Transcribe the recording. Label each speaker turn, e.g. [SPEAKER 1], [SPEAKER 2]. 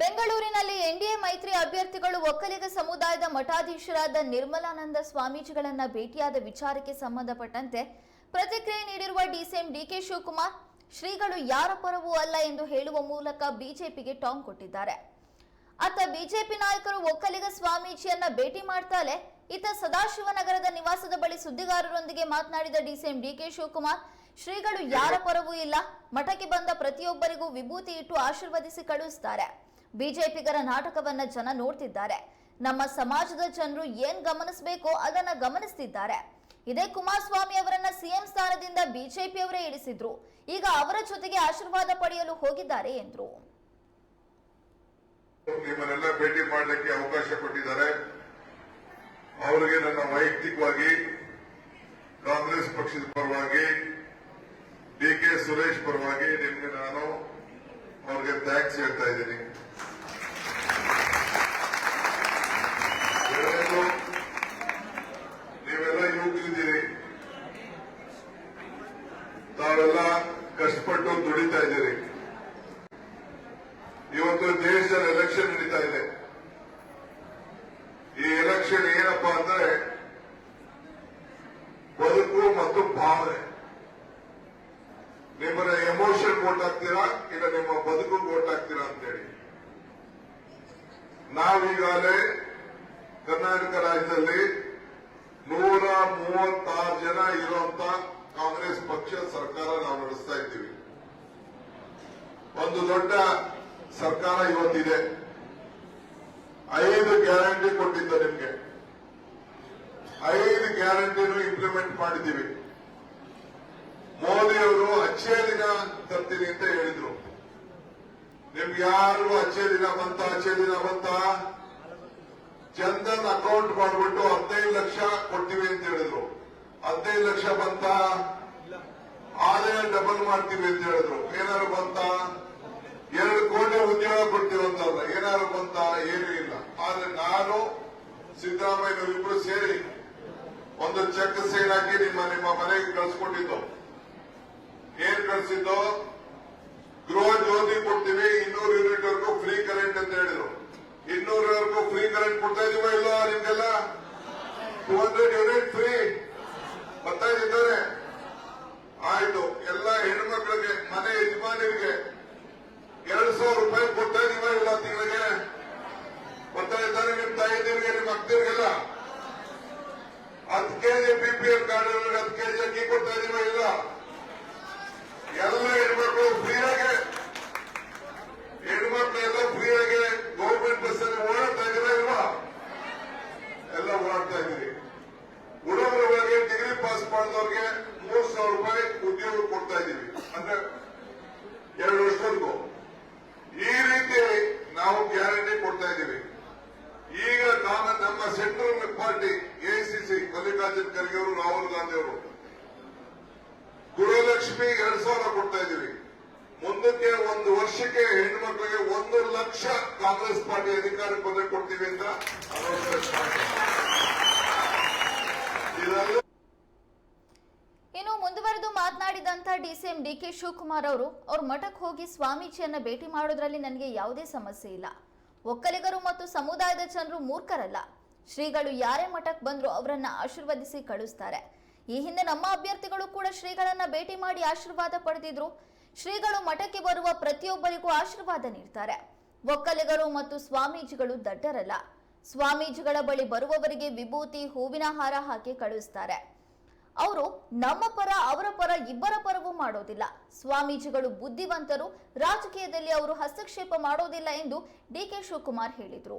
[SPEAKER 1] ಬೆಂಗಳೂರಿನಲ್ಲಿ ಎನ್ಡಿಎ ಮೈತ್ರಿ ಅಭ್ಯರ್ಥಿಗಳು ಒಕ್ಕಲಿಗ ಸಮುದಾಯದ ಮಠಾಧೀಶರಾದ ನಿರ್ಮಲಾನಂದ ಸ್ವಾಮೀಜಿಗಳನ್ನ ಭೇಟಿಯಾದ ವಿಚಾರಕ್ಕೆ ಸಂಬಂಧಪಟ್ಟಂತೆ ಪ್ರತಿಕ್ರಿಯೆ ನೀಡಿರುವ ಡಿಸಿಎಂ ಡಿಕೆ ಶಿವಕುಮಾರ್, ಶ್ರೀಗಳು ಯಾರ ಪರವೂ ಅಲ್ಲ ಎಂದು ಹೇಳುವ ಮೂಲಕ ಬಿಜೆಪಿಗೆ ಟಾಂಗ್ ಕೊಟ್ಟಿದ್ದಾರೆ. ಅತ್ತ ಬಿಜೆಪಿ ನಾಯಕರು ಒಕ್ಕಲಿಗ ಸ್ವಾಮೀಜಿಯನ್ನ ಭೇಟಿ ಮಾಡ್ತಾಲೆ ಇತ ಸದಾಶಿವನಗರದ ನಿವಾಸದ ಬಳಿ ಸುದ್ದಿಗಾರರೊಂದಿಗೆ ಮಾತನಾಡಿದ ಡಿಸಿಎಂ ಡಿಕೆ ಶಿವಕುಮಾರ್, ಶ್ರೀಗಳು ಯಾರ ಪರವೂ ಇಲ್ಲ, ಮಠಕ್ಕೆ ಬಂದ ಪ್ರತಿಯೊಬ್ಬರಿಗೂ ವಿಭೂತಿ ಇಟ್ಟು ಆಶೀರ್ವದಿಸಿ ಕಳುಹಿಸ್ತಾರೆ. ಬಿಜೆಪಿಗರ ನಾಟಕವನ್ನ ಜನ ನೋಡ್ತಿದ್ದಾರೆ. ನಮ್ಮ ಸಮಾಜದ ಜನರು ಏನ್ ಗಮನಿಸಬೇಕೋ ಅದನ್ನ ಗಮನಿಸ್ತಿದ್ದಾರೆ. ಇದೇ ಕುಮಾರಸ್ವಾಮಿ ಅವರನ್ನ ಸಿಎಂ ಸ್ಥಾನದಿಂದ ಬಿಜೆಪಿಯವರೇ ಇಳಿಸಿದ್ರು. ಈಗ ಅವರ ಜೊತೆಗೆ ಆಶೀರ್ವಾದ ಪಡೆಯಲು ಹೋಗಿದ್ದಾರೆ ಎಂದರು.
[SPEAKER 2] ನಿಮ್ಮನ್ನೆಲ್ಲ ಭೇಟಿ ಮಾಡಲಿಕ್ಕೆ ಅವಕಾಶ ಕೊಟ್ಟಿದ್ದಾರೆ. ಅವರಿಗೆ ನನ್ನ ವೈಯಕ್ತಿಕವಾಗಿ ಕಾಂಗ್ರೆಸ್ ಪಕ್ಷದ ಪರವಾಗಿ, ಡಿ ಕೆ ಸುರೇಶ್ ಪರವಾಗಿ ನಿಮ್ಗೆ ನಾನು ಅವರಿಗೆ ಥ್ಯಾಂಕ್ಸ್ ಹೇಳ್ತಾ ಇದ್ದೀನಿ. ಕಷ್ಟಪಟ್ಟು ದುಡಿತಾ ಇದ್ದೀರಿ. ಇವತ್ತು ದೇಶದಲ್ಲಿ ಎಲೆಕ್ಷನ್ ನಡೀತಾ ಇದೆ. ಈ ಎಲೆಕ್ಷನ್ ಏನಪ್ಪಾ ಅಂದ್ರೆ ಬದುಕು ಮತ್ತು ಭಾವನೆ. ನಿಮ್ಮನ್ನ ಎಮೋಷನ್ ವೋಟ್ ಹಾಕ್ತೀರಾ ಇಲ್ಲ ನಿಮ್ಮ ಬದುಕು ವೋಟ್ ಹಾಕ್ತೀರಾ ಅಂತೇಳಿ. ನಾವೀಗಾಗಲೇ ಕರ್ನಾಟಕ ರಾಜ್ಯದಲ್ಲಿ ನೂರ ಮೂವತ್ತಾರು ಜನ ಇರುವಂತ ಕಾಂಗ್ರೆಸ್ ಪಕ್ಷ ಸರ್ಕಾರ ನಾವು ನಡೆಸ್ತಾ ಇದ್ದೀವಿ. ಒಂದು ದೊಡ್ಡ ಸರ್ಕಾರ ಇವತ್ತಿದೆ. ಐದು ಗ್ಯಾರಂಟಿ ಕೊಟ್ಟಿದ್ದ ನಿಮ್ಗೆ. ಐದು ಗ್ಯಾರಂಟಿನೂ ಇಂಪ್ಲಿಮೆಂಟ್ ಮಾಡಿದ್ದೀವಿ. ಮೋದಿ ಅವರು ಅಚ್ಚೇ ದಿನ ತರ್ತೀನಿ ಅಂತ ಹೇಳಿದ್ರು. ನಿಮ್ಗೆ ಯಾರು ಅಚ್ಚೇ ದಿನ ಬಂತ ಅಚ್ಚೇ ದಿನ ಬಂತ? ಜನ್ಧನ್ ಅಕೌಂಟ್ ಮಾಡ್ಬಿಟ್ಟು ಹದಿನೈದು ಲಕ್ಷ ಕೊಡ್ತೀವಿ ಅಂತ ಹೇಳಿದ್ರು. ಹದಿನೈದು ಲಕ್ಷ ಬಂತ? ಆದಾಯ ಡಬಲ್ ಮಾಡ್ತೀವಿ ಅಂತ ಹೇಳಿದ್ರು. ಏನಾದ್ರು ಬಂತ? ಎರಡು ಕೋಟಿ ಉದ್ಯೋಗ ಕೊಡ್ತೀವಂತಲ್ಲ ಏನಾದ್ರು ಬಂತ? ಏನೂ ಇಲ್ಲ. ಆದ್ರೆ ನಾನು, ಸಿದ್ದರಾಮಯ್ಯ ಇಬ್ರು ಸೇರಿ ಒಂದು ಚೆಕ್ ಸೈನ್ ಹಾಕಿ ನಿಮ್ಮ ನಿಮ್ಮ ಮನೆಗೆ ಕಳ್ಸಿಕೊಟ್ಟಿದ್ದು. ಏನ್ ಕಳ್ಸಿದ್ದು? ಗೃಹ ಜ್ಯೋತಿ ಕೊಡ್ತೀವಿ, ಇನ್ನೂರು ಯೂನಿಟ್ ವರ್ಗೂ ಫ್ರೀ ಕರೆಂಟ್ ಅಂತ ಹೇಳಿದ್ರು. ಇನ್ನೂರವರೆಗೂ ಫ್ರೀ ಕರೆಂಟ್ ಕೊಡ್ತಾ ಇದೀವ ಇಲ್ಲ ನಿಮ್ಗೆಲ್ಲ? ಟೂ ಹಂಡ್ರೆಡ್ ಯೂನಿಟ್ ಫ್ರೀ ಬರ್ತಾ ಇದ್ದಾರೆ ಆಯ್ತು, ಎಲ್ಲ ಹೆಣ್ಮಕ್ಳಿಗೆ, ಮನೆ ಯಜಮಾನರಿಗೆ ಎರಡ್ ಸಾವಿರ ರೂಪಾಯಿ ಕೊಡ್ತಾ ಇದೀವ ಇಲ್ಲ ತಿಂಗಳಿಗೆ. ಬರ್ತಾ ಇದ್ದಾರೆ ನಿಮ್ ತಾಯಿದಿರಿಗೆ, ನಿಮ್ ಅಕ್ಕರಿಗೆಲ್ಲ ಹತ್ತು ಕೆಜಿ ಬಿ ಪಿ ಕಾರ್ಡ್ ಹತ್ತು ಕೆಜಿ ಅಕ್ಕಿ ಕೊಡ್ತಾ ಇದೀವ ಇಲ್ಲ? ಎಲ್ಲ ಹೆಣ್ಮಕ್ಳು ಫ್ರೀಯಾಗೆ ಪಾಸ್ ಮಾಡಿದವ್ರಿಗೆ ಮೂರ್ ಸಾವಿರ ರೂಪಾಯಿ ಉದ್ಯೋಗ ಕೊಡ್ತಾ ಇದೀವಿ ಅಂದ್ರೆ ಎರಡು ವರ್ಷದವರೆಗೂ. ಈ ರೀತಿ ನಾವು ಗ್ಯಾರಂಟಿ ಕೊಡ್ತಾ ಇದೀವಿ ಈಗ ನಾನು ನಮ್ಮ central party AICC Mallikarjun Kharge ಅವರು, ರಾಹುಲ್ ಗಾಂಧಿ ಅವರು, ಗೃಹಲಕ್ಷ್ಮಿ ಎರಡ್ ಸಾವಿರ ಕೊಡ್ತಾ ಇದೀವಿ ಮುಂದಕ್ಕೆ ಒಂದು ವರ್ಷಕ್ಕೆ ಹೆಣ್ಮಕ್ಳಿಗೆ ಒಂದು ಲಕ್ಷ ಕಾಂಗ್ರೆಸ್ ಪಾರ್ಟಿ ಅಧಿಕಾರಕ್ಕೆ ಬಂದ್ರೆ ಕೊಡ್ತೀವಿ ಅಂತ
[SPEAKER 1] ಮಾತನಾಡಿದಂತ ಡಿ ಕೆ ಶಿವಕುಮಾರ್ ಅವರು, ಅವ್ರ ಮಠಕ್ಕೆ ಹೋಗಿ ಸ್ವಾಮೀಜಿಯನ್ನ ಭೇಟಿ ಮಾಡೋದ್ರಲ್ಲಿ ನನಗೆ ಯಾವುದೇ ಸಮಸ್ಯೆ ಇಲ್ಲ. ಒಕ್ಕಲಿಗರು ಮತ್ತು ಸಮುದಾಯದ ಜನರು ಮೂರ್ಖರಲ್ಲ. ಶ್ರೀಗಳು ಯಾರೇ ಮಠಕ್ಕೆ ಬಂದರೂ ಅವರನ್ನ ಆಶೀರ್ವದಿಸಿ ಕಳಿಸ್ತಾರೆ. ಈ ಹಿಂದೆ ನಮ್ಮ ಅಭ್ಯರ್ಥಿಗಳು ಕೂಡ ಶ್ರೀಗಳನ್ನ ಭೇಟಿ ಮಾಡಿ ಆಶೀರ್ವಾದ ಪಡೆದಿದ್ರು. ಶ್ರೀಗಳು ಮಠಕ್ಕೆ ಬರುವ ಪ್ರತಿಯೊಬ್ಬರಿಗೂ ಆಶೀರ್ವಾದ ನೀಡ್ತಾರೆ. ಒಕ್ಕಲಿಗರು ಮತ್ತು ಸ್ವಾಮೀಜಿಗಳು ದಡ್ಡರಲ್ಲ. ಸ್ವಾಮೀಜಿಗಳ ಬಳಿ ಬರುವವರಿಗೆ ವಿಭೂತಿ, ಹೂವಿನ ಹಾರ ಹಾಕಿ ಕಳುಹಿಸ್ತಾರೆ ನಮ್ಮ ಪರ, ಅವರ ಪರ, ಇಬ್ಬರ ಪರವೂ ಮಾಡೋದಿಲ್ಲ. ಸ್ವಾಮೀಜಿಗಳು ಬುದ್ಧಿವಂತರು, ರಾಜಕೀಯದಲ್ಲಿ ಅವರು ಹಸ್ತಕ್ಷೇಪ ಮಾಡೋದಿಲ್ಲ ಎಂದು ಡಿಕೆ ಶಿವಕುಮಾರ್ ಹೇಳಿದರು.